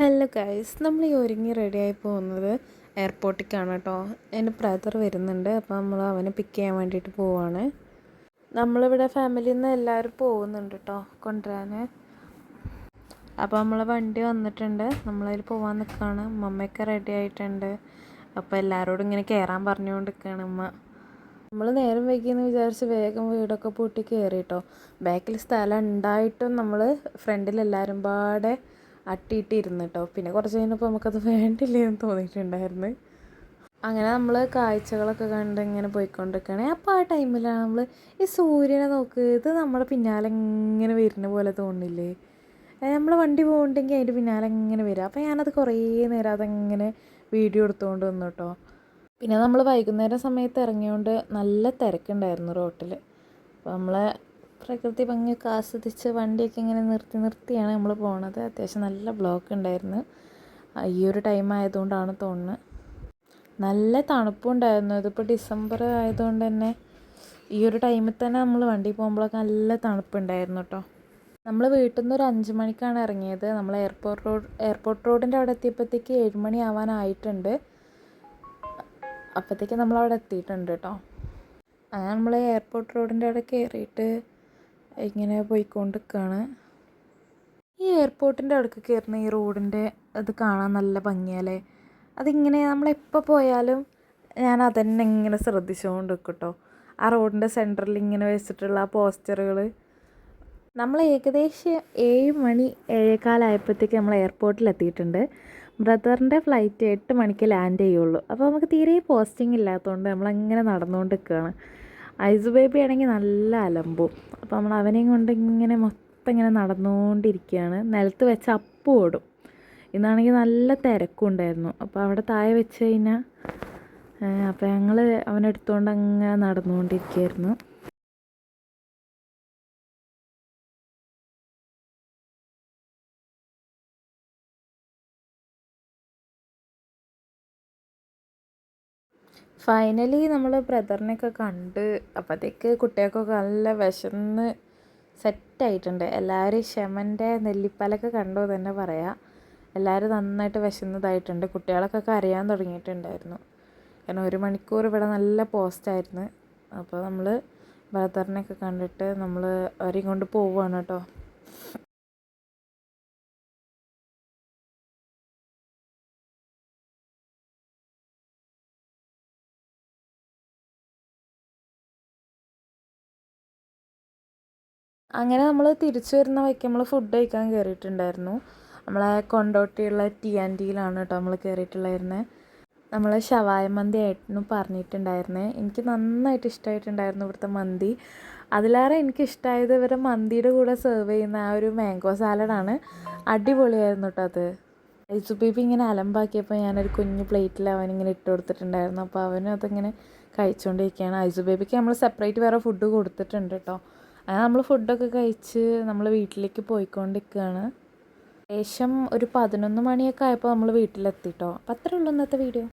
Hello guys നമ്മൾ ഈ ഒരുങ്ങി റെഡിയായി പോകുന്നത് എയർപോർട്ടിലേക്കാണ് കേട്ടോ. എന്റെ ബ്രദർ വരുന്നുണ്ട് അപ്പോൾ നമ്മൾ അവനെ പിക്ക് ചെയ്യാൻ വേണ്ടിയിട്ട് പോവാണ്. നമ്മളിവിടെ ഫാമിലിയിൽ നിന്ന് എല്ലാവരും പോകുന്നുണ്ട് കേട്ടോ കൊണ്ടുവരാൻ അപ്പോൾ നമ്മളെ വണ്ടി വന്നിട്ടുണ്ട് നമ്മളതിൽ പോകാൻ നിൽക്കുകയാണ് മമ്മയൊക്കെ റെഡി ആയിട്ടുണ്ട്. അപ്പോൾ എല്ലാവരോടും ഇങ്ങനെ കയറാൻ പറഞ്ഞുകൊണ്ട് നിൽക്കുകയാണ് നമ്മൾ നേരം വൈകിയെന്ന് വിചാരിച്ച് വേഗം വീടൊക്കെ പൂട്ടി കയറി കേട്ടോ. ബാക്കിൽ സ്ഥലം ഉണ്ടായിട്ടും നമ്മൾ ഫ്രണ്ടിൽ എല്ലാവരും പാടെ അട്ടിയിട്ടിരുന്നു കേട്ടോ പിന്നെ കുറച്ച് കഴിഞ്ഞപ്പോൾ നമുക്കത് വേണ്ടില്ലേ എന്ന് തോന്നിയിട്ടുണ്ടായിരുന്നു. അങ്ങനെ നമ്മൾ കാഴ്ചകളൊക്കെ കണ്ട് ഇങ്ങനെ പോയിക്കൊണ്ടിരിക്കുകയാണ് അപ്പോൾ ആ ടൈമിലാണ് നമ്മൾ ഈ സൂര്യനെ നോക്ക്. ഇത് നമ്മുടെ പിന്നാലെ ഇങ്ങനെ വരുന്ന പോലെ തോന്നില്ലേ? നമ്മൾ വണ്ടി പോകുന്നുണ്ടെങ്കിൽ അതിന്റെ പിന്നാലെ ഇങ്ങനെ വരിക അപ്പോൾ ഞാനത് കുറേ നേരം അതങ്ങനെ വീഡിയോ എടുത്തുകൊണ്ട് വന്നു കേട്ടോ പിന്നെ നമ്മൾ വൈകുന്നേരം സമയത്ത് ഇറങ്ങിയോണ്ട് നല്ല തിരക്കുണ്ടായിരുന്നു റോട്ടിൽ അപ്പോൾ നമ്മളെ പ്രകൃതി ഭംഗിയൊക്കെ ആസ്വദിച്ച് വണ്ടിയൊക്കെ ഇങ്ങനെ നിർത്തി നിർത്തിയാണ് നമ്മൾ പോണത്. അത്യാവശ്യം നല്ല ബ്ലോക്ക് ഉണ്ടായിരുന്നു. ഈ ഒരു ടൈം ആയതുകൊണ്ടാണ് തോന്നുന്നത് നല്ല തണുപ്പുണ്ടായിരുന്നു ഇതിപ്പോൾ ഡിസംബർ ആയതുകൊണ്ട് തന്നെ ഈ ഒരു ടൈമിൽ തന്നെ നമ്മൾ വണ്ടി പോകുമ്പോഴൊക്കെ നല്ല തണുപ്പുണ്ടായിരുന്നു കേട്ടോ നമ്മൾ വീട്ടിൽ നിന്ന് ഒരു അഞ്ച് മണിക്കാണ് ഇറങ്ങിയത്. നമ്മൾ എയർപോർട്ട് റോഡ് എയർപോർട്ട് റോഡിന്റെ അവിടെ എത്തിയപ്പോഴത്തേക്ക് ഏഴ് മണി ആവാനായിട്ടുണ്ട്. അപ്പോഴത്തേക്ക് നമ്മൾ അവിടെ എത്തിയിട്ടുണ്ട് കേട്ടോ അങ്ങനെ നമ്മൾ എയർപോർട്ട് റോഡിന്റെ അവിടെ കയറിയിട്ട് ഇങ്ങനെ പോയിക്കൊണ്ടിരിക്കുകയാണ് ഈ എയർപോർട്ടിന്റെ അടുക്ക് കയറുന്ന ഈ റോഡിന്റെ അത് കാണാൻ നല്ല ഭംഗിയല്ലേ? അതിങ്ങനെ നമ്മളെപ്പോൾ പോയാലും ഞാൻ അതന്നെ ഇങ്ങനെ ശ്രദ്ധിച്ചുകൊണ്ട് കേട്ടോ ആ റോഡിന്റെ സെന്ററിൽ ഇങ്ങനെ വെച്ചിട്ടുള്ള ആ പോസ്റ്ററുകൾ നമ്മൾ ഏകദേശം ഏഴ് മണി ഏഴേകാലായപ്പോഴത്തേക്ക് നമ്മൾ എയർപോർട്ടിൽ എത്തിയിട്ടുണ്ട്. ബ്രദറിന്റെ ഫ്ലൈറ്റ് എട്ട് മണിക്ക് ലാൻഡ് ചെയ്യുള്ളൂ. അപ്പോൾ നമുക്ക് തീരെ പോസ്റ്റിംഗ് ഇല്ലാത്തതുകൊണ്ട് നമ്മളങ്ങനെ നടന്നുകൊണ്ട് നിൽക്കുകയാണ് ഐസ് ബേബി ആണെങ്കിൽ നല്ല അലമ്പും. അപ്പോൾ നമ്മൾ അവനെയും കൊണ്ട് ഇങ്ങനെ മൊത്തം ഇങ്ങനെ നടന്നുകൊണ്ടിരിക്കുകയാണ്. നിലത്ത് വെച്ച് അപ്പ് ഓടും. ഇന്നാണെങ്കിൽ നല്ല തിരക്കുണ്ടായിരുന്നു അപ്പോൾ അവിടെ താഴെ വെച്ച് കഴിഞ്ഞാൽ അപ്പോൾ ഞങ്ങൾ അവനെടുത്തുകൊണ്ട് അങ്ങനെ നടന്നുകൊണ്ടിരിക്കുകയായിരുന്നു. ഫൈനലി നമ്മൾ ബ്രദറിനെയൊക്കെ കണ്ട് അപ്പോഴത്തേക്ക് കുട്ടികൾക്കൊക്കെ നല്ല വിശന്ന് സെറ്റായിട്ടുണ്ട് എല്ലാവരും ക്ഷമന്റെ നെല്ലിപ്പാലൊക്കെ കണ്ടോ തന്നെ പറയാം. എല്ലാവരും നന്നായിട്ട് വിശന്നതായിട്ടുണ്ട്. കുട്ടികളൊക്കെ കരയാൻ തുടങ്ങിയിട്ടുണ്ടായിരുന്നു. കാരണം ഒരു മണിക്കൂർ ഇവിടെ നല്ല പോസ്റ്റായിരുന്നു അപ്പോൾ നമ്മൾ ബ്രദറിനെയൊക്കെ കണ്ടിട്ട് നമ്മൾ അവരെയും കൊണ്ട് പോവുകയാണ് കേട്ടോ. അങ്ങനെ നമ്മൾ തിരിച്ചു വരുന്ന വഴിക്ക് നമ്മൾ ഫുഡ് കഴിക്കാൻ കയറിയിട്ടുണ്ടായിരുന്നു നമ്മളെ കൊണ്ടോട്ടിയുള്ള ടി ആൻഡ് ടിയിലാണ് കേട്ടോ നമ്മൾ കയറിയിട്ടുള്ളായിരുന്നത് നമ്മൾ ഷവായ മന്തി ആയിരുന്നു പറഞ്ഞിട്ടുണ്ടായിരുന്നത് എനിക്ക് നന്നായിട്ട് ഇഷ്ടമായിട്ടുണ്ടായിരുന്നു ഇവിടുത്തെ മന്തി. അതിലേറെ എനിക്ക് ഇഷ്ടമായത് ഇവരെ മന്തിയുടെ കൂടെ സെർവ് ചെയ്യുന്ന ആ ഒരു മാംഗോ സാലഡാണ് അടിപൊളിയായിരുന്നു കേട്ടോ അത്. ഐസു ഇങ്ങനെ അലമ്പാക്കിയപ്പോൾ ഞാനൊരു കുഞ്ഞു പ്ലേറ്റിൽ അവനിങ്ങനെ ഇട്ട് കൊടുത്തിട്ടുണ്ടായിരുന്നു. അപ്പോൾ അവനും അതിങ്ങനെ കഴിച്ചുകൊണ്ടിരിക്കുകയാണ് ഐസു ബേബിക്ക് നമ്മൾ സെപ്പറേറ്റ് വേറെ ഫുഡ് കൊടുത്തിട്ടുണ്ട് കേട്ടോ അങ്ങനെ നമ്മൾ ഫുഡൊക്കെ കഴിച്ച് നമ്മൾ വീട്ടിലേക്ക് പോയിക്കൊണ്ടിരിക്കുകയാണ് ഏകദേശം ഒരു പതിനൊന്ന് മണിയൊക്കെ ആയപ്പോൾ നമ്മൾ വീട്ടിലെത്തി കേട്ടോ അപ്പോൾ അത്രേ ഉള്ളൂ ഇന്നത്തെ വീഡിയോ.